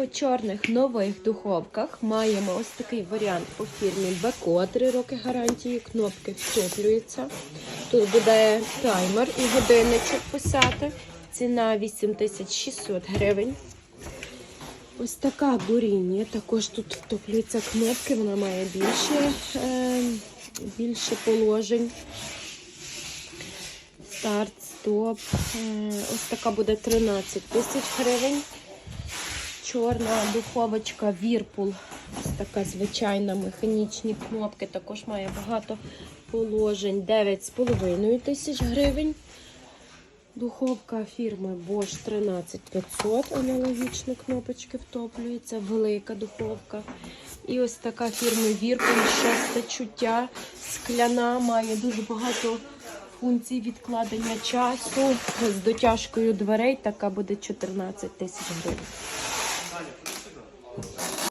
По чорних нових духовках маємо ось такий варіант по фірмі Беко. 3 роки гарантії, кнопки втоплюються. Тут буде таймер і годинничок писати. Ціна 8600 гривень. Ось така буріння. Також тут втоплюються кнопки, вона має більше, е, більше положень. Старт, стоп. Е, ось така буде 13 тисяч гривень. Чорна духовочка Whirlpool. Ось така звичайна механічні кнопки. Також має багато положень. 9,5 тисяч гривень. Духовка фірми Bosch 13500. Аналогічно кнопочки втоплюються. Велика духовка. І ось така фірми Whirlpool, шосте чуття. Скляна, має дуже багато функцій відкладення часу. З дотяжкою дверей така буде 14 тисяч гривень.